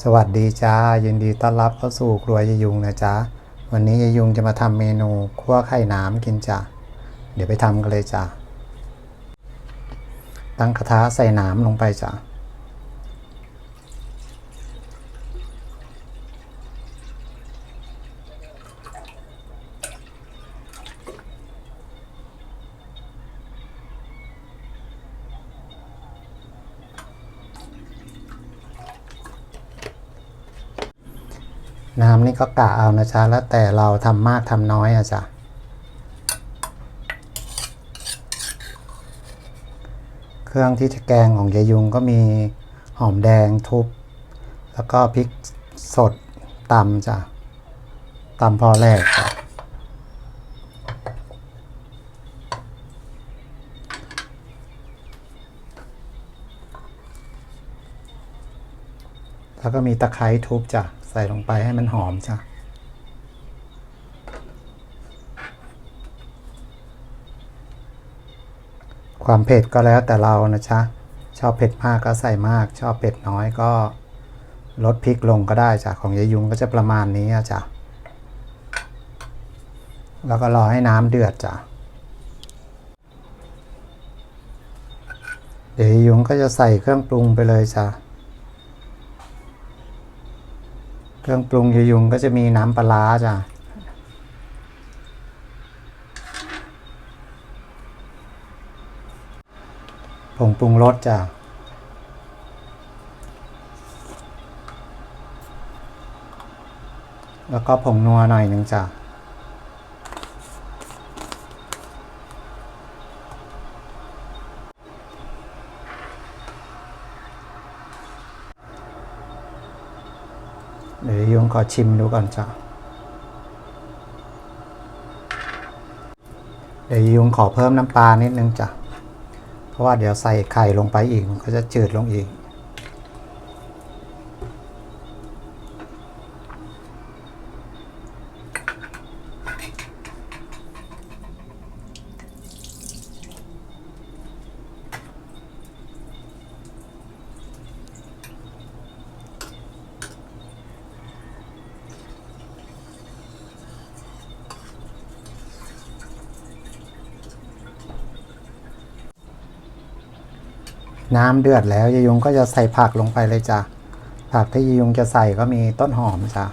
สวัสดีจ้ายินดีต้อนรับเข้าสู่ครัวยายยุงนะจ๊ะวันนี้ยายยุงจะมาทำเมนูคั่วไข่น้ำกินจ้ะเดี๋ยวไปทำกันเลยจ้ะตั้งกระทะใส่น้ำลงไปจ้ะ น้ำนี่ก็กะเอานะจ๊ะแล้วแต่เราทำมากทำน้อยอะจ้ะเครื่องที่จะแกงของยายยุงก็มีหอมแดงทุบ แล้วก็พริกสดตำจ้ะตำพอแรกจ้ะ แล้วก็มีตะไคร้ทุบจ้ะ ใส่ลงไปให้มันหอมจ้ะ ความเผ็ดก็แล้วแต่เรานะจ๊ะ ชอบเผ็ดมากก็ใส่มาก ชอบเผ็ดน้อยก็ลดพริกลงก็ได้จ้ะ ของยายยุงก็จะประมาณนี้จ้ะ แล้วก็รอให้น้ำเดือดจ้ะเดี๋ยวยายยุงก็จะใส่เครื่องปรุงไปเลยจ้ะ เครื่องปรุงยายยุงก็จะมีน้ำปลาร้าจ้ะผงปรุงรสจ้ะแล้วก็ผงนัวหน่อยหนึ่งจ้ะ เดี๋ยวยุงขอชิมดูก่อนจ้ะเดี๋ยวยุงขอเพิ่มน้ำปลานิดนึงจ้ะ เพราะว่าเดี๋ยวใส่ไข่ลงไปอีกมันก็จะจืดลงอีก น้ำเดือดแล้วยายงก็จะใส่ผักลงไปเลยจ้ะผักที่ยายงจะใส่ก็มีต้นหอมจ้ะ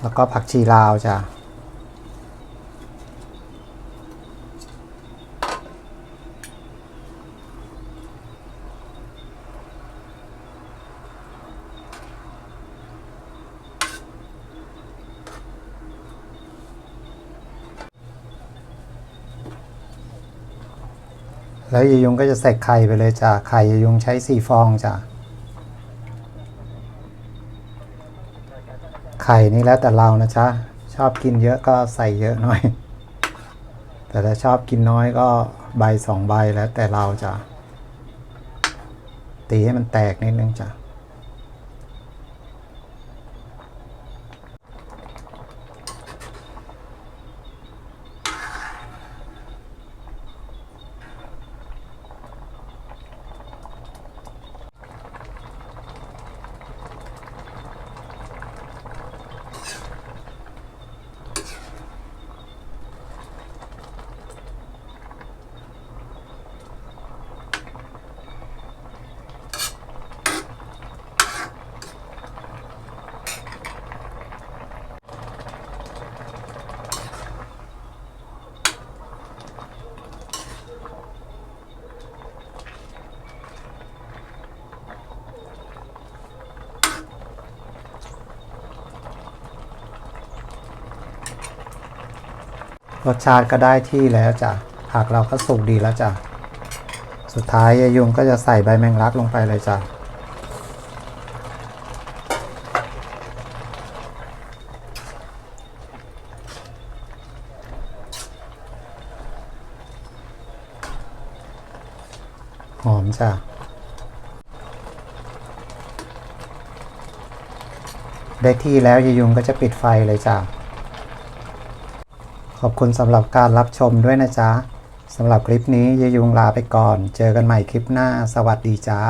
แล้วก็ผักชีลาวจ้ะ แล้วยายยุงก็จะใส่ไข่ไปเลยจ้ะไข่ยายยุงใช้สี่ฟองจ้ะไข่นี่แล้วแต่เรานะจ๊ะชอบกินเยอะก็ใส่เยอะหน่อย แต่ถ้าชอบกินน้อยก็ใบสองใบแล้วแต่เราจ้ะตีให้มันแตกนิดนึงจ้ะ รสชาติก็ได้ที่แล้วจ้ะผักเราก็สุกดีแล้วจ้ะสุดท้ายยายยุงก็จะใส่ใบแมงลักลงไปเลยจ้ะหอมจ้ะได้ที่แล้วยายยุงก็จะปิดไฟเลยจ้ะ อบคุณสำหรับการรับชมด้วยนะจ๊ะสำหรับคลิปนี้ยายยุงลาไปก่อน เจอกันใหม่คลิปหน้า สวัสดีจ้า